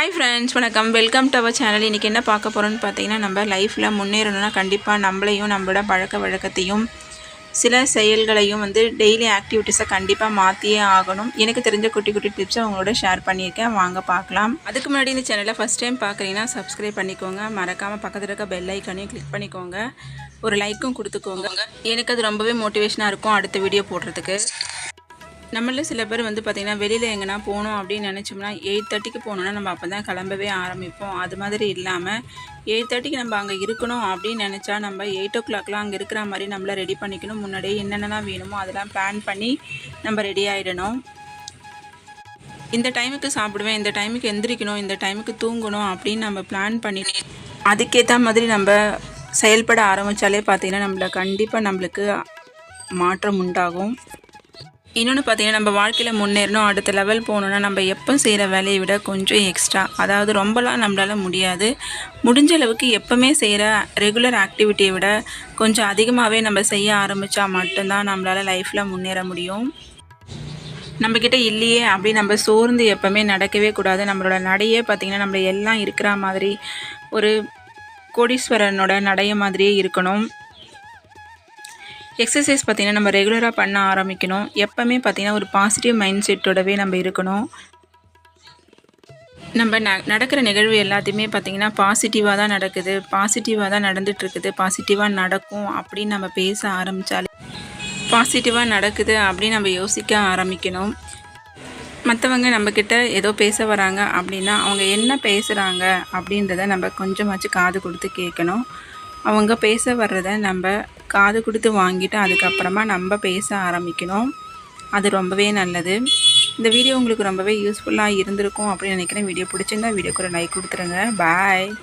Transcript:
Hi friends வணக்கம். Welcome to our channel இன்றைக்கி என்ன பார்க்க போகிறோன்னு பார்த்தீங்கன்னா நம்ம லைஃப்பில் முன்னேறணும்னா கண்டிப்பாக நம்மளையும் நம்மளோட பழக்க வழக்கத்தையும் சில செயல்களையும் வந்து டெய்லி ஆக்டிவிட்டீஸை கண்டிப்பாக மாற்றியே ஆகணும். எனக்கு தெரிஞ்ச குட்டி குட்டி டிப்ஸை உங்களோட ஷேர் பண்ணியிருக்கேன். வாங்க பார்க்கலாம். அதுக்கு முன்னாடி இந்த சேனலை ஃபஸ்ட் டைம் பார்க்குறீங்கன்னா சப்ஸ்கிரைப் பண்ணிக்கோங்க. மறக்காமல் பக்கத்தில் இருக்க பெல் ஐக்கனையும் கிளிக் பண்ணிக்கோங்க. ஒரு லைக்கும் கொடுத்துக்கோங்க. எனக்கு அது ரொம்பவே மோட்டிவேஷனாக இருக்கும் அடுத்த வீடியோ போடுறதுக்கு. நம்மள சில பேர் வந்து பார்த்திங்கன்னா வெளியில் எங்கன்னா போகணும் அப்படின்னு நினச்சோம்னா எயிட் தேர்ட்டிக்கு போகணுன்னா நம்ம அப்போ தான் கிளம்பவே ஆரம்பிப்போம். அது மாதிரி இல்லாமல் எயிட் தேர்ட்டிக்கு நம்ம அங்கே இருக்கணும் அப்படின்னு நினச்சா நம்ம எயிட் ஓ கிளாக்லாம் அங்கே இருக்கிற மாதிரி நம்மளை ரெடி பண்ணிக்கணும். முன்னாடியே என்னென்னலாம் வேணுமோ அதெல்லாம் பிளான் பண்ணி நம்ம ரெடி ஆகிடணும் இந்த டைமுக்கு சாப்பிடுவேன் இந்த டைமுக்கு எந்திரிக்கணும் இந்த டைமுக்கு தூங்கணும் அப்படின்னு நம்ம பிளான் பண்ணி அதுக்கேற்ற மாதிரி நம்ம செயல்பட ஆரம்பித்தாலே பார்த்திங்கன்னா நம்மள கண்டிப்பாக நம்மளுக்கு மாற்றம் உண்டாகும். இன்னொன்று பார்த்தீங்கன்னா நம்ம வாழ்க்கையில் முன்னேறணும் அடுத்த லெவல் போகணுன்னா நம்ம எப்போ செய்கிற வேலையை விட கொஞ்சம் எக்ஸ்ட்ரா அதாவது ரொம்பலாம் நம்மளால் முடியாது. முடிஞ்ச அளவுக்கு எப்போவுமே செய்கிற ரெகுலர் ஆக்டிவிட்டியை விட கொஞ்சம் அதிகமாகவே நம்ம செய்ய ஆரம்பித்தா மட்டும்தான் நம்மளால் லைஃப்பில் முன்னேற முடியும். நம்மக்கிட்ட இல்லையே அப்படி நம்ம சோர்ந்து எப்போவுமே நடக்கவே கூடாது. நம்மளோட நடையே பார்த்திங்கன்னா நம்ம எல்லாம் இருக்கிற மாதிரி ஒரு கோடீஸ்வரனோட நடைய மாதிரியே இருக்கணும். எக்ஸசைஸ் பார்த்திங்கன்னா நம்ம ரெகுலராக பண்ண ஆரம்பிக்கணும். எப்போவுமே பார்த்திங்கன்னா ஒரு பாசிட்டிவ் மைண்ட் செட்டோடவே நம்ம இருக்கணும். நம்ம ந நடக்கிற நிகழ்வு எல்லாத்தையுமே பார்த்திங்கன்னா பாசிட்டிவாக தான் நடக்குது. பாசிட்டிவாக தான் நடந்துகிட்ருக்குது பாசிட்டிவாக நடக்கும் அப்படின்னு நம்ம பேச ஆரம்பித்தாலே பாசிட்டிவாக நடக்குது அப்படின்னு நம்ம யோசிக்க ஆரம்பிக்கணும். மற்றவங்க நம்மக்கிட்ட ஏதோ பேச வராங்க அப்படின்னா அவங்க என்ன பேசுகிறாங்க அப்படின்றத நம்ம கொஞ்சமாச்சும் காது கொடுத்து கேட்கணும். அவங்க பேச வர்றதை நம்ம காது கொடுத்து வாங்கிட்டு அதுக்கப்புறமா நம்ம பேச ஆரம்பிக்கணும். அது ரொம்பவே நல்லது. இந்த வீடியோ உங்களுக்கு ரொம்பவே யூஸ்ஃபுல்லாக இருந்திருக்கும் அப்படின்னு நினைக்கிறேன். வீடியோ பிடிச்சிருந்தா வீடியோக்கு ஒரு லைக் கொடுத்துருங்க. பாய்